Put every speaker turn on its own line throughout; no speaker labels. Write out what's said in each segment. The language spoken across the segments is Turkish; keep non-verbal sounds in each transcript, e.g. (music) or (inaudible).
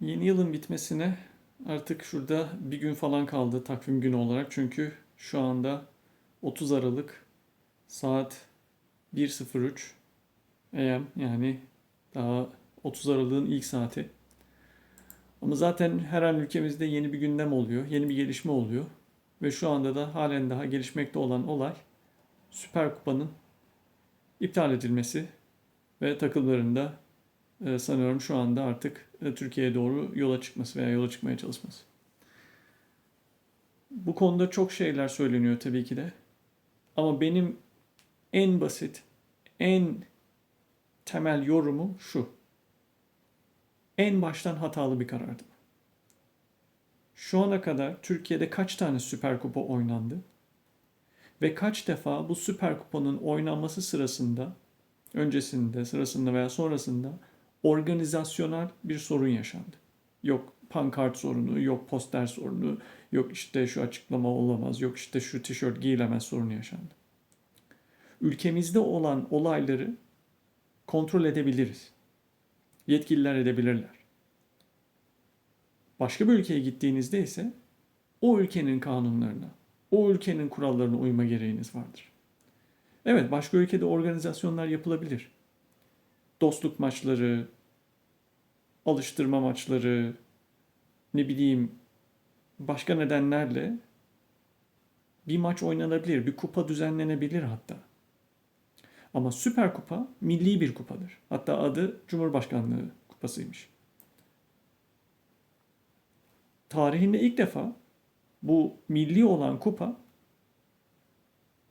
Yeni yılın bitmesine artık şurada bir gün falan kaldı takvim günü olarak. Çünkü şu anda 30 Aralık saat 1.03 AM yani daha 30 Aralık'ın ilk saati. Ama zaten her an ülkemizde yeni bir gündem oluyor, yeni bir gelişme oluyor. Ve şu anda da halen daha gelişmekte olan olay Süper Kupa'nın iptal edilmesi ve takımlarında sanıyorum şu anda artık e, Türkiye'ye doğru yola çıkması veya yola çıkmaya çalışması. Bu konuda çok şeyler söyleniyor tabii ki de. Ama benim en basit, en temel yorumum şu. En baştan hatalı bir karardı. Şu ana kadar Türkiye'de kaç tane Süper Kupa oynandı? Ve kaç defa bu Süper Kupa'nın oynanması sırasında, öncesinde, sırasında veya sonrasında organizasyonel bir sorun yaşandı. Yok pankart sorunu, yok poster sorunu, yok işte şu açıklama olamaz, yok işte şu tişört giyilemez sorunu yaşandı. Ülkemizde olan olayları kontrol edebiliriz. Yetkililer edebilirler. Başka bir ülkeye gittiğinizde ise o ülkenin kanunlarına, o ülkenin kurallarına uyma gereğiniz vardır. Evet, başka ülkede organizasyonlar yapılabilir. Dostluk maçları, alıştırma maçları, ne bileyim başka nedenlerle bir maç oynanabilir, bir kupa düzenlenebilir hatta. Ama Süper Kupa milli bir kupadır. Hatta adı Cumhurbaşkanlığı Kupasıymış. Tarihinde ilk defa bu milli olan kupa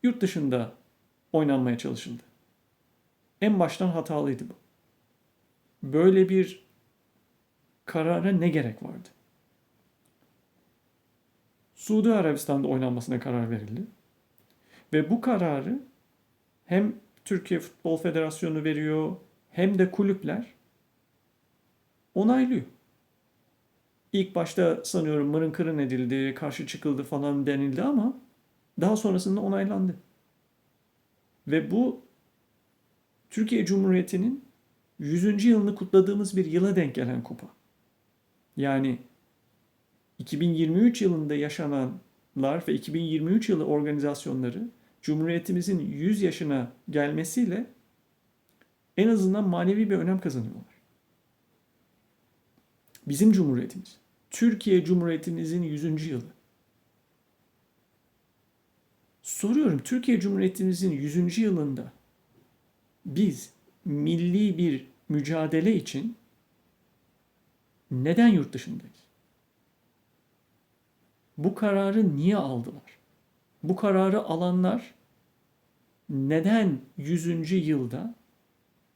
yurt dışında oynanmaya çalışıldı. En baştan hatalıydı bu. Böyle bir karara ne gerek vardı? Suudi Arabistan'da oynanmasına karar verildi. Ve bu kararı hem Türkiye Futbol Federasyonu veriyor hem de kulüpler onaylıyor. İlk başta sanıyorum mırın kırın edildi, karşı çıkıldı falan denildi ama daha sonrasında onaylandı. Ve bu Türkiye Cumhuriyeti'nin 100. yılını kutladığımız bir yıla denk gelen kupa. Yani 2023 yılında yaşananlar ve 2023 yılı organizasyonları Cumhuriyetimizin 100 yaşına gelmesiyle en azından manevi bir önem kazanıyorlar. Bizim Cumhuriyetimiz, Türkiye Cumhuriyetimizin 100. yılı. Soruyorum Türkiye Cumhuriyetimizin 100. yılında biz milli bir mücadele için neden yurt dışındayız? Bu kararı niye aldılar? Bu kararı alanlar neden 100. yılda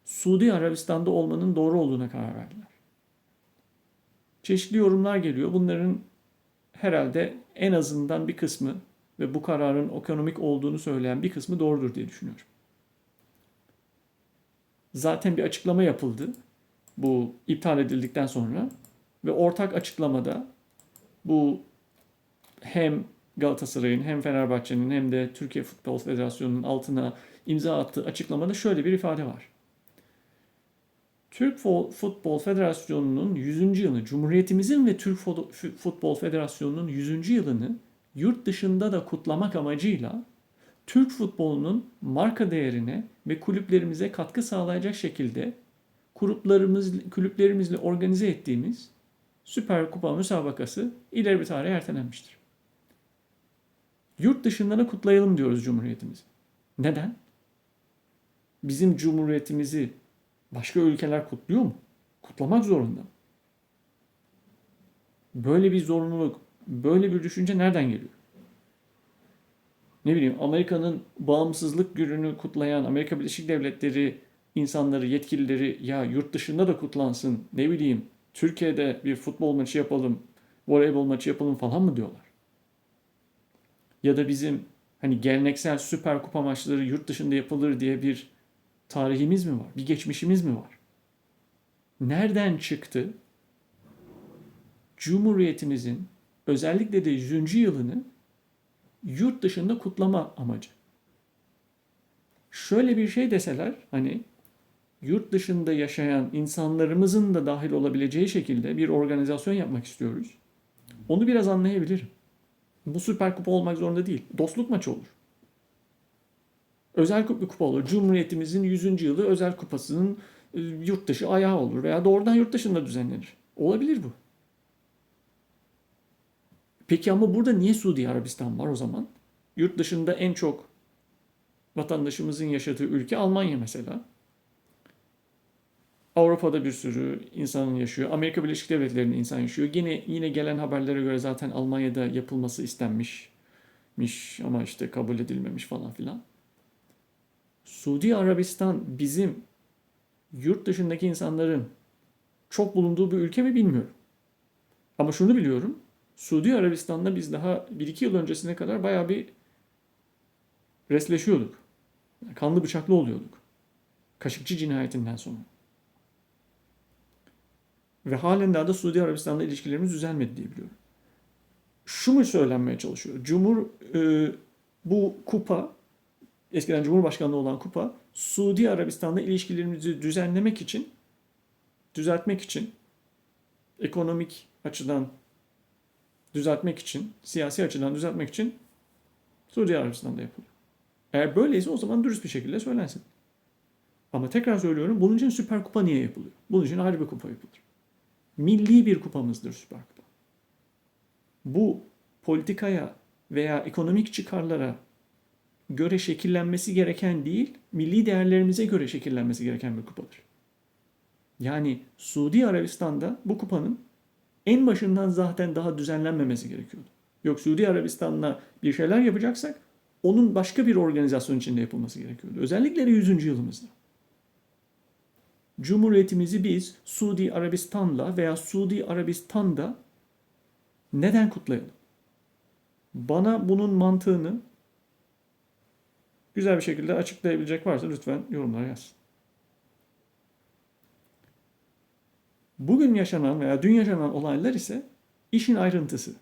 Suudi Arabistan'da olmanın doğru olduğuna karar verdiler? Çeşitli yorumlar geliyor. Bunların herhalde en azından bir kısmı ve bu kararın ekonomik olduğunu söyleyen bir kısmı doğrudur diye düşünüyorum. Zaten bir açıklama yapıldı bu iptal edildikten sonra ve ortak açıklamada bu hem Galatasaray'ın hem Fenerbahçe'nin hem de Türkiye Futbol Federasyonu'nun altına imza attığı açıklamada şöyle bir ifade var. Türk Futbol Federasyonu'nun 100. yılını, Cumhuriyetimizin ve Türk Futbol Federasyonu'nun 100. yılını yurt dışında da kutlamak amacıyla Türk futbolunun marka değerine ve kulüplerimize katkı sağlayacak şekilde kulüplerimiz, kulüplerimizle organize ettiğimiz Süper Kupa müsabakası ileri bir tarihe ertelenmiştir. Yurt dışında da kutlayalım diyoruz Cumhuriyetimizi. Neden? Bizim Cumhuriyetimizi başka ülkeler kutluyor mu? Kutlamak zorunda. Böyle bir zorunluluk, böyle bir düşünce nereden geliyor? Ne bileyim Amerika'nın bağımsızlık gününü kutlayan Amerika Birleşik Devletleri insanları, yetkilileri ya yurt dışında da kutlansın, ne bileyim Türkiye'de bir futbol maçı yapalım, voleybol maçı yapalım falan mı diyorlar? Ya da bizim hani geleneksel süper kupa maçları yurt dışında yapılır diye bir tarihimiz mi var? Bir geçmişimiz mi var? Nereden çıktı? Cumhuriyetimizin özellikle de 100. yılını yurt dışında kutlama amacı. Şöyle bir şey deseler hani yurt dışında yaşayan insanlarımızın da dahil olabileceği şekilde bir organizasyon yapmak istiyoruz. Onu biraz anlayabilirim. Bu Süper Kupa olmak zorunda değil. Dostluk maçı olur. Özel kupa kupa olur. Cumhuriyetimizin 100. yılı özel kupasının e, yurt dışı ayağı olur veya doğrudan yurt dışında düzenlenir. Olabilir bu. Peki ama burada niye Suudi Arabistan var o zaman? Yurt dışında en çok vatandaşımızın yaşadığı ülke Almanya mesela. Avrupa'da bir sürü insanın yaşıyor. Amerika Birleşik Devletleri'nde insan yaşıyor. Yine yine gelen haberlere göre zaten Almanya'da yapılması istenmişmiş ama işte kabul edilmemiş falan filan. Suudi Arabistan bizim yurt dışındaki insanların çok bulunduğu bir ülke mi bilmiyorum. Ama şunu biliyorum. Suudi Arabistan'da biz daha 1-2 yıl öncesine kadar bayağı bir resleşiyorduk. Kanlı bıçaklı oluyorduk. Kaşıkçı cinayetinden sonra. Ve halen daha da Suudi Arabistan'la ilişkilerimiz düzelmedi diye biliyorum. Şu mu söylenmeye çalışıyor? Cumhur e, bu kupa eskiden Cumhurbaşkanlığı olan kupa Suudi Arabistan'la ilişkilerimizi düzenlemek için düzeltmek için ekonomik açıdan düzeltmek için, siyasi açıdan düzeltmek için Suudi Arabistan'da yapılıyor. Eğer böyleyse o zaman dürüst bir şekilde söylensin. Ama tekrar söylüyorum bunun için Süper Kupa niye yapılıyor? Bunun için ayrı bir kupa yapılır. Milli bir kupamızdır Süper Kupa. Bu politikaya veya ekonomik çıkarlara göre şekillenmesi gereken değil, milli değerlerimize göre şekillenmesi gereken bir kupadır. Yani Suudi Arabistan'da bu kupanın en başından zaten daha düzenlenmemesi gerekiyordu. Yok Suudi Arabistan'la bir şeyler yapacaksak onun başka bir organizasyon içinde yapılması gerekiyordu. Özellikle de 100. yılımızda. Cumhuriyetimizi biz Suudi Arabistan'la veya Suudi Arabistan'da neden kutlayalım? Bana bunun mantığını güzel bir şekilde açıklayabilecek varsa lütfen yorumlara yazsın. Bugün yaşanan veya dün yaşanan olaylar ise işin ayrıntısı.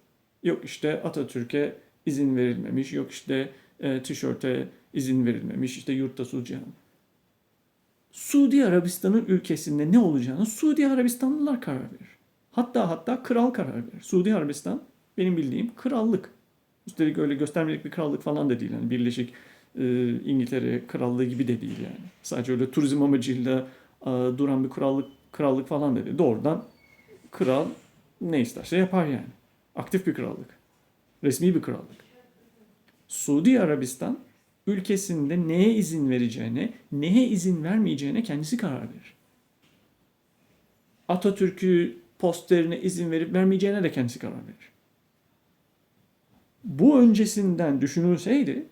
Yok işte Atatürk'e izin verilmemiş, yok işte e, tişörte izin verilmemiş, işte yurtta sucihan. Suudi Arabistan'ın ülkesinde ne olacağını Suudi Arabistanlılar karar verir. Hatta hatta kral karar verir. Suudi Arabistan benim bildiğim krallık. Üstelik öyle göstermelik bir krallık falan da değil. Yani Birleşik e, İngiltere krallığı gibi de değil yani. Sadece öyle turizm amacıyla e, duran bir krallık krallık falan da değil. Doğrudan kral ne isterse yapar yani. Aktif bir krallık. Resmi bir krallık. Suudi Arabistan ülkesinde neye izin vereceğine, neye izin vermeyeceğine kendisi karar verir. Atatürk'ü posterine izin verip vermeyeceğine de kendisi karar verir. Bu öncesinden düşünülseydi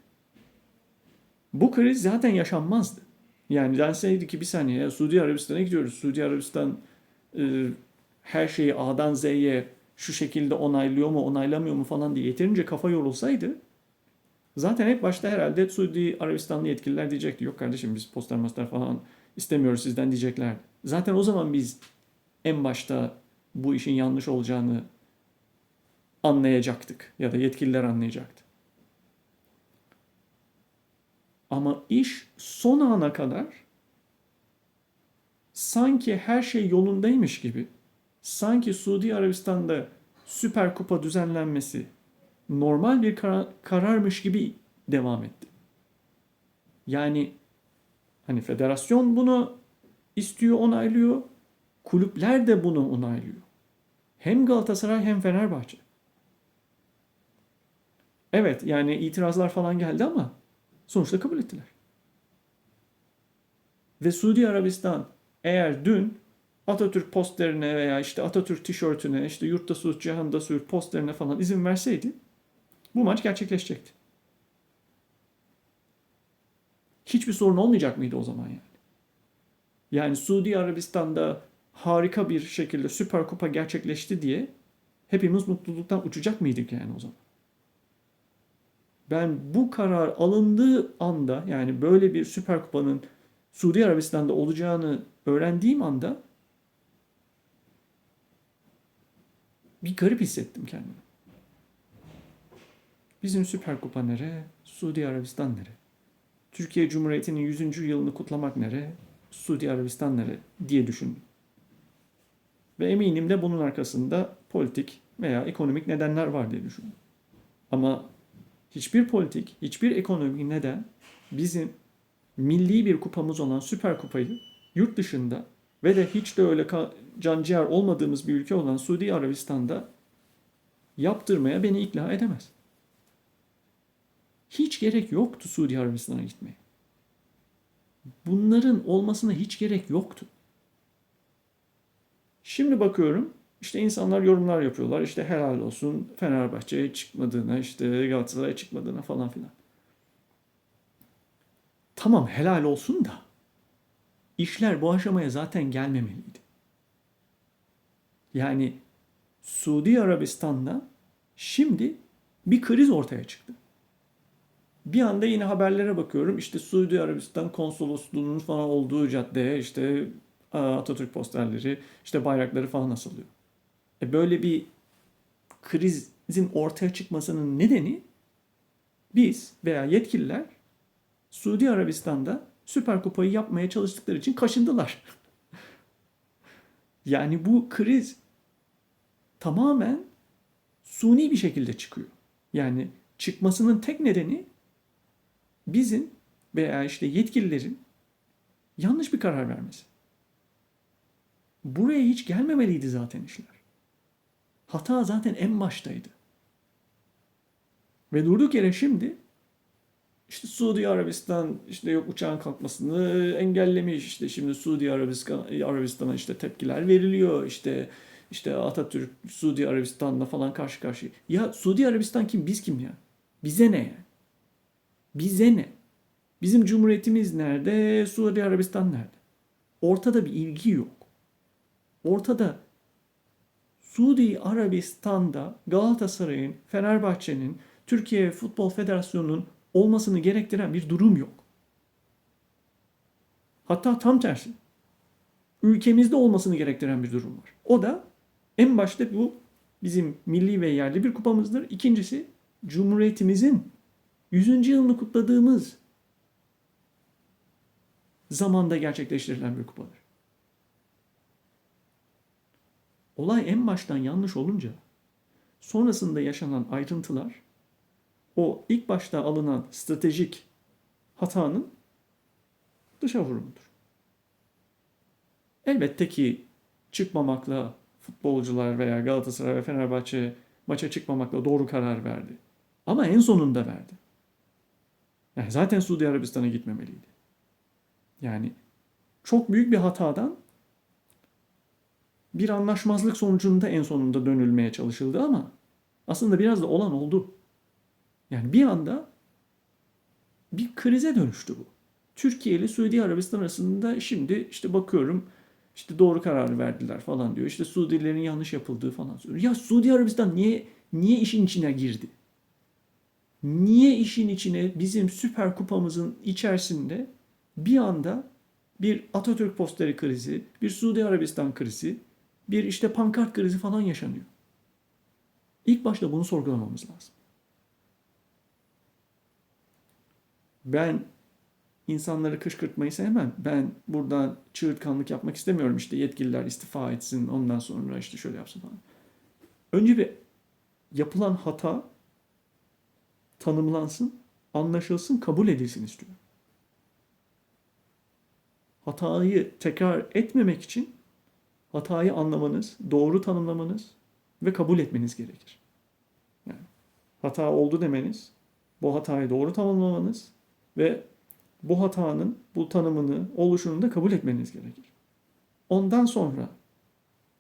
bu kriz zaten yaşanmazdı. Yani denseydi ki bir saniye ya Suudi Arabistan'a gidiyoruz. Suudi Arabistan e, her şeyi A'dan Z'ye şu şekilde onaylıyor mu onaylamıyor mu falan diye yeterince kafa yorulsaydı zaten hep başta herhalde Suudi Arabistanlı yetkililer diyecekti. Yok kardeşim biz poster master falan istemiyoruz sizden diyecekler. Zaten o zaman biz en başta bu işin yanlış olacağını anlayacaktık ya da yetkililer anlayacaktı. Ama iş son ana kadar sanki her şey yolundaymış gibi, sanki Suudi Arabistan'da Süper Kupa düzenlenmesi normal bir kar- kararmış gibi devam etti. Yani hani federasyon bunu istiyor, onaylıyor. Kulüpler de bunu onaylıyor. Hem Galatasaray hem Fenerbahçe. Evet yani itirazlar falan geldi ama Sonuçta kabul ettiler. Ve Suudi Arabistan eğer dün Atatürk posterine veya işte Atatürk tişörtüne, işte yurtta sus, cihanda sür posterine falan izin verseydi bu maç gerçekleşecekti. Hiçbir sorun olmayacak mıydı o zaman yani? Yani Suudi Arabistan'da harika bir şekilde Süper Kupa gerçekleşti diye hepimiz mutluluktan uçacak mıydık yani o zaman? ben bu karar alındığı anda yani böyle bir Süper Kupa'nın Suudi Arabistan'da olacağını öğrendiğim anda bir garip hissettim kendimi. Bizim Süper Kupa nere? Suudi Arabistan nere? Türkiye Cumhuriyeti'nin 100. yılını kutlamak nere? Suudi Arabistanları diye düşündüm. Ve eminim de bunun arkasında politik veya ekonomik nedenler var diye düşündüm. Ama hiçbir politik, hiçbir ekonomik neden bizim milli bir kupamız olan Süper Kupayı yurt dışında ve de hiç de öyle ka- canciğer olmadığımız bir ülke olan Suudi Arabistan'da yaptırmaya beni ikna edemez. Hiç gerek yoktu Suudi Arabistan'a gitmeye. Bunların olmasına hiç gerek yoktu. Şimdi bakıyorum işte insanlar yorumlar yapıyorlar. İşte helal olsun Fenerbahçe'ye çıkmadığına, işte Galatasaray'a çıkmadığına falan filan. Tamam helal olsun da işler bu aşamaya zaten gelmemeliydi. Yani Suudi Arabistan'da şimdi bir kriz ortaya çıktı. Bir anda yine haberlere bakıyorum. İşte Suudi Arabistan konsolosluğunun falan olduğu caddeye işte Atatürk posterleri, işte bayrakları falan asılıyor. E böyle bir krizin ortaya çıkmasının nedeni biz veya yetkililer Suudi Arabistan'da Süper Kupayı yapmaya çalıştıkları için kaşındılar. (laughs) yani bu kriz tamamen suni bir şekilde çıkıyor. Yani çıkmasının tek nedeni bizim veya işte yetkililerin yanlış bir karar vermesi. Buraya hiç gelmemeliydi zaten işler. Hata zaten en baştaydı. Ve durduk yere şimdi işte Suudi Arabistan işte yok uçağın kalkmasını engellemiş işte şimdi Suudi Arabistan Arabistan'a işte tepkiler veriliyor işte işte Atatürk Suudi Arabistan'la falan karşı karşıya. Ya Suudi Arabistan kim biz kim ya? Bize ne ya? Bize ne? Bizim cumhuriyetimiz nerede? Suudi Arabistan nerede? Ortada bir ilgi yok. Ortada Suudi Arabistan'da Galatasaray'ın, Fenerbahçe'nin, Türkiye Futbol Federasyonu'nun olmasını gerektiren bir durum yok. Hatta tam tersi. Ülkemizde olmasını gerektiren bir durum var. O da en başta bu bizim milli ve yerli bir kupamızdır. İkincisi Cumhuriyetimizin 100. yılını kutladığımız zamanda gerçekleştirilen bir kupadır. Olay en baştan yanlış olunca sonrasında yaşanan ayrıntılar o ilk başta alınan stratejik hatanın dışa vurumudur. Elbette ki çıkmamakla futbolcular veya Galatasaray ve Fenerbahçe maça çıkmamakla doğru karar verdi. Ama en sonunda verdi. Yani zaten Suudi Arabistan'a gitmemeliydi. Yani çok büyük bir hatadan bir anlaşmazlık sonucunda en sonunda dönülmeye çalışıldı ama aslında biraz da olan oldu. Yani bir anda bir krize dönüştü bu. Türkiye ile Suudi Arabistan arasında şimdi işte bakıyorum işte doğru kararı verdiler falan diyor. İşte Suudilerin yanlış yapıldığı falan söylüyor. Ya Suudi Arabistan niye niye işin içine girdi? Niye işin içine bizim Süper Kupamızın içerisinde bir anda bir Atatürk posteri krizi, bir Suudi Arabistan krizi, bir işte pankart krizi falan yaşanıyor. İlk başta bunu sorgulamamız lazım. Ben insanları kışkırtmayı sevmem. Ben buradan çığırtkanlık yapmak istemiyorum. İşte yetkililer istifa etsin, ondan sonra işte şöyle yapsın falan. Önce bir yapılan hata tanımlansın, anlaşılsın, kabul edilsin istiyorum. Hatayı tekrar etmemek için hatayı anlamanız, doğru tanımlamanız ve kabul etmeniz gerekir. Yani hata oldu demeniz, bu hatayı doğru tanımlamanız ve bu hatanın bu tanımını, oluşunu da kabul etmeniz gerekir. Ondan sonra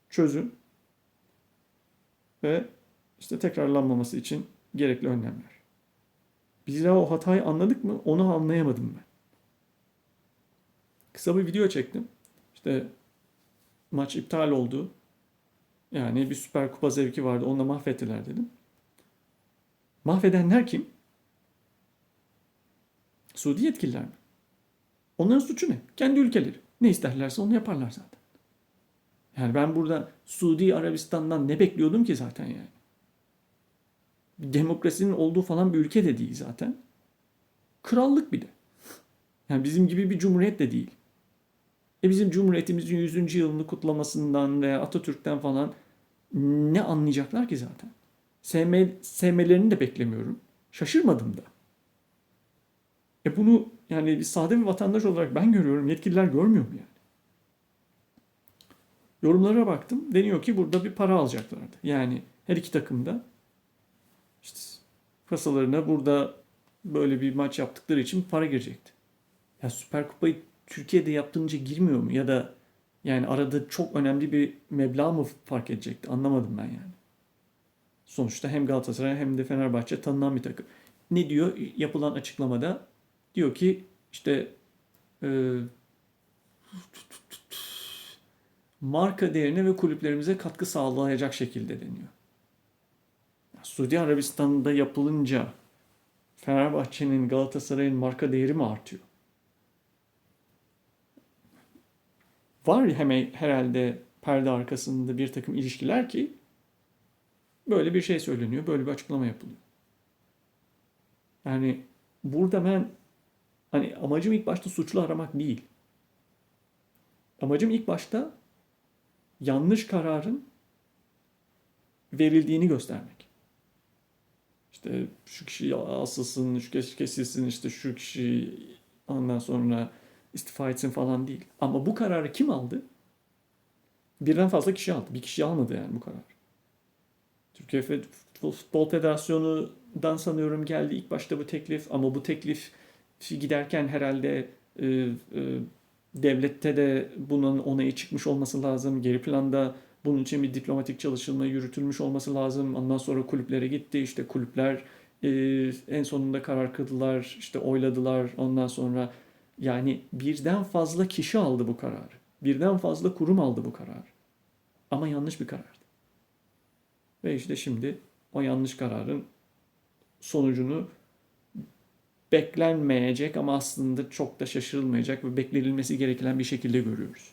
çözüm ve işte tekrarlanmaması için gerekli önlemler. Biz daha o hatayı anladık mı? Onu anlayamadım ben. Kısa bir video çektim. İşte maç iptal oldu. Yani bir süper kupa zevki vardı. Onu da mahvettiler dedim. Mahvedenler kim? Suudi yetkililer mi? Onların suçu ne? Kendi ülkeleri. Ne isterlerse onu yaparlar zaten. Yani ben burada Suudi Arabistan'dan ne bekliyordum ki zaten yani? Demokrasinin olduğu falan bir ülke de değil zaten. Krallık bir de. Yani bizim gibi bir cumhuriyet de değil. E bizim Cumhuriyetimizin 100. yılını kutlamasından veya Atatürk'ten falan ne anlayacaklar ki zaten? Sevme, sevmelerini de beklemiyorum. Şaşırmadım da. E bunu yani bir sade bir vatandaş olarak ben görüyorum. Yetkililer görmüyor mu yani? Yorumlara baktım. Deniyor ki burada bir para alacaklardı. Yani her iki takımda işte kasalarına burada böyle bir maç yaptıkları için para girecekti. Ya Süper Kupayı Türkiye'de yaptığınca girmiyor mu? Ya da yani arada çok önemli bir meblağ mı fark edecekti? Anlamadım ben yani. Sonuçta hem Galatasaray hem de Fenerbahçe tanınan bir takım. Ne diyor yapılan açıklamada? Diyor ki işte e, marka değerine ve kulüplerimize katkı sağlayacak şekilde deniyor. Suudi Arabistan'da yapılınca Fenerbahçe'nin Galatasaray'ın marka değeri mi artıyor? Var hemen herhalde perde arkasında bir takım ilişkiler ki böyle bir şey söyleniyor, böyle bir açıklama yapılıyor. Yani burada ben hani amacım ilk başta suçlu aramak değil. Amacım ilk başta yanlış kararın verildiğini göstermek. İşte şu kişi asılsın, şu kişi kesilsin, işte şu kişi ondan sonra istifa etsin falan değil. Ama bu kararı kim aldı? Birden fazla kişi aldı. Bir kişi almadı yani bu karar. Türkiye Futbol Federasyonu'dan sanıyorum geldi ilk başta bu teklif ama bu teklif giderken herhalde e, e, devlette de bunun onayı çıkmış olması lazım. Geri planda bunun için bir diplomatik çalışılma yürütülmüş olması lazım. Ondan sonra kulüplere gitti. İşte kulüpler e, en sonunda karar kıldılar, işte oyladılar. Ondan sonra yani birden fazla kişi aldı bu kararı. Birden fazla kurum aldı bu kararı. Ama yanlış bir karardı. Ve işte şimdi o yanlış kararın sonucunu beklenmeyecek ama aslında çok da şaşırılmayacak ve beklenilmesi gereken bir şekilde görüyoruz.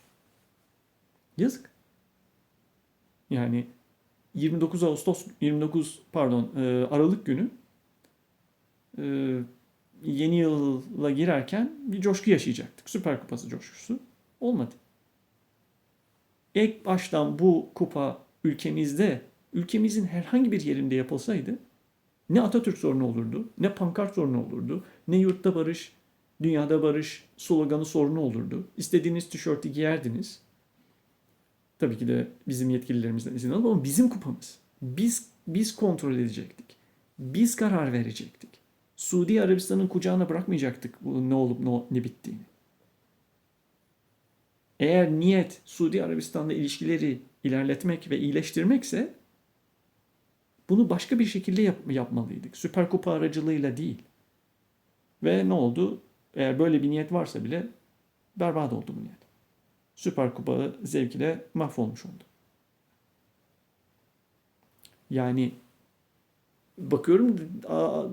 Yazık. Yani 29 Ağustos 29 pardon e, Aralık günü e, yeni yıla girerken bir coşku yaşayacaktık. Süper Kupası coşkusu. Olmadı. İlk baştan bu kupa ülkemizde, ülkemizin herhangi bir yerinde yapılsaydı ne Atatürk sorunu olurdu, ne pankart sorunu olurdu, ne yurtta barış, dünyada barış sloganı sorunu olurdu. İstediğiniz tişörtü giyerdiniz. Tabii ki de bizim yetkililerimizden izin alıp ama bizim kupamız. Biz biz kontrol edecektik. Biz karar verecektik. Suudi Arabistan'ın kucağına bırakmayacaktık bu ne olup ne, ne bittiğini. Eğer niyet Suudi Arabistan'la ilişkileri ilerletmek ve iyileştirmekse bunu başka bir şekilde yap- yapmalıydık. Süper Kupa aracılığıyla değil. Ve ne oldu? Eğer böyle bir niyet varsa bile berbat oldu bu niyet. Süper Kupa zevkiyle mahvolmuş oldu. Yani bakıyorum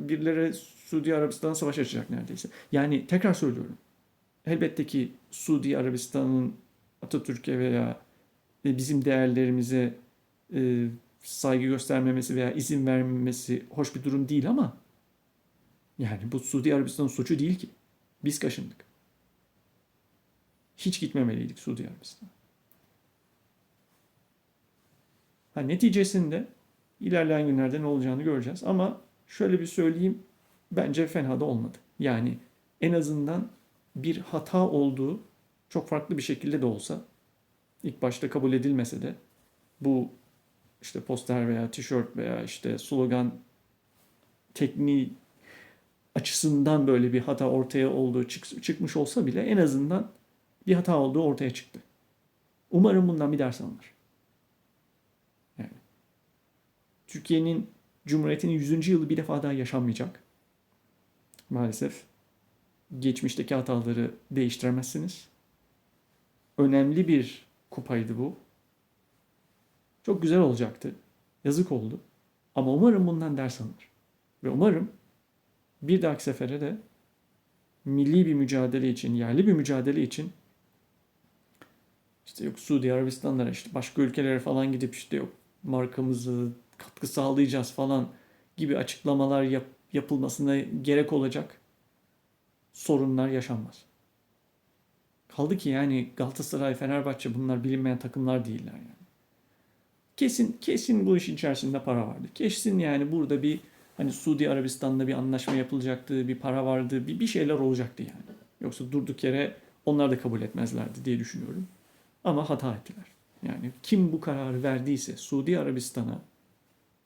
birileri Suudi Arabistan savaş açacak neredeyse. Yani tekrar söylüyorum. Elbette ki Suudi Arabistan'ın Atatürk'e veya bizim değerlerimize e, saygı göstermemesi veya izin vermemesi hoş bir durum değil ama yani bu Suudi Arabistan'ın suçu değil ki. Biz kaşındık. Hiç gitmemeliydik Suudi Arabistan'a. Ha, neticesinde ilerleyen günlerde ne olacağını göreceğiz. Ama şöyle bir söyleyeyim. Bence fena da olmadı. Yani en azından bir hata olduğu çok farklı bir şekilde de olsa ilk başta kabul edilmese de bu işte poster veya tişört veya işte slogan tekniği açısından böyle bir hata ortaya olduğu çık, çıkmış olsa bile en azından bir hata olduğu ortaya çıktı. Umarım bundan bir ders alınır. Yani Türkiye'nin Cumhuriyeti'nin 100. yılı bir defa daha yaşanmayacak. Maalesef geçmişteki hataları değiştiremezsiniz. Önemli bir kupaydı bu. Çok güzel olacaktı. Yazık oldu. Ama umarım bundan ders alınır. Ve umarım bir dahaki sefere de milli bir mücadele için, yerli bir mücadele için işte yok Suudi Arabistan'lara işte başka ülkelere falan gidip işte yok markamızı katkı sağlayacağız falan gibi açıklamalar yap, yapılmasına gerek olacak sorunlar yaşanmaz. Kaldı ki yani Galatasaray, Fenerbahçe bunlar bilinmeyen takımlar değiller yani. Kesin kesin bu işin içerisinde para vardı. Kesin yani burada bir hani Suudi Arabistan'da bir anlaşma yapılacaktı, bir para vardı, bir, bir şeyler olacaktı yani. Yoksa durduk yere onlar da kabul etmezlerdi diye düşünüyorum. Ama hata ettiler. Yani kim bu kararı verdiyse, Suudi Arabistan'a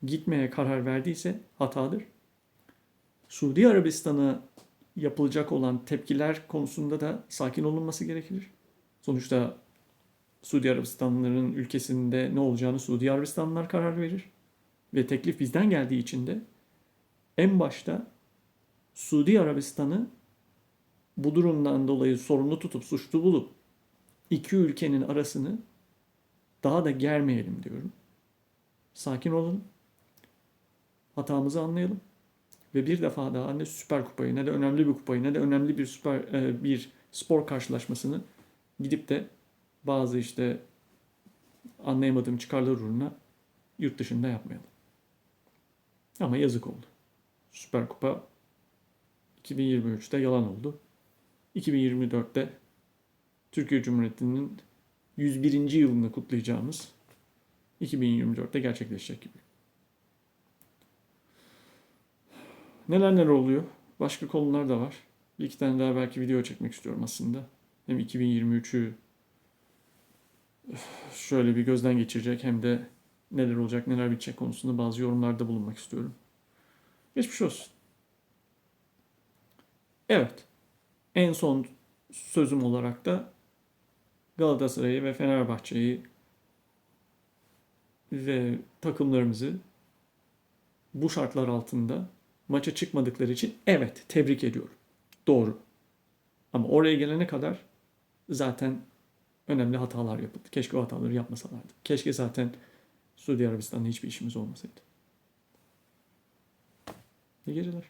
gitmeye karar verdiyse hatadır. Suudi Arabistan'a yapılacak olan tepkiler konusunda da sakin olunması gerekir. Sonuçta Suudi Arabistanlıların ülkesinde ne olacağını Suudi Arabistanlılar karar verir. Ve teklif bizden geldiği için de en başta Suudi Arabistan'ı bu durumdan dolayı sorumlu tutup suçlu bulup iki ülkenin arasını daha da germeyelim diyorum. Sakin olalım. Hatamızı anlayalım. Ve bir defa daha ne Süper Kupayı ne de önemli bir kupayı ne de önemli bir süper e, bir spor karşılaşmasını gidip de bazı işte anlayamadığım çıkarlar uğruna yurt dışında yapmayalım. Ama yazık oldu. Süper Kupa 2023'te yalan oldu. 2024'te Türkiye Cumhuriyeti'nin 101. yılını kutlayacağımız 2024'te gerçekleşecek gibi. Neler neler oluyor? Başka konular da var. Bir iki tane daha belki video çekmek istiyorum aslında. Hem 2023'ü şöyle bir gözden geçirecek hem de neler olacak neler bitecek konusunda bazı yorumlarda bulunmak istiyorum. Geçmiş olsun. Evet. En son sözüm olarak da Galatasaray'ı ve Fenerbahçe'yi ve takımlarımızı bu şartlar altında maça çıkmadıkları için evet tebrik ediyorum. Doğru. Ama oraya gelene kadar zaten önemli hatalar yapıldı. Keşke o hataları yapmasalardı. Keşke zaten Suudi Arabistan'da hiçbir işimiz olmasaydı. İyi geceler.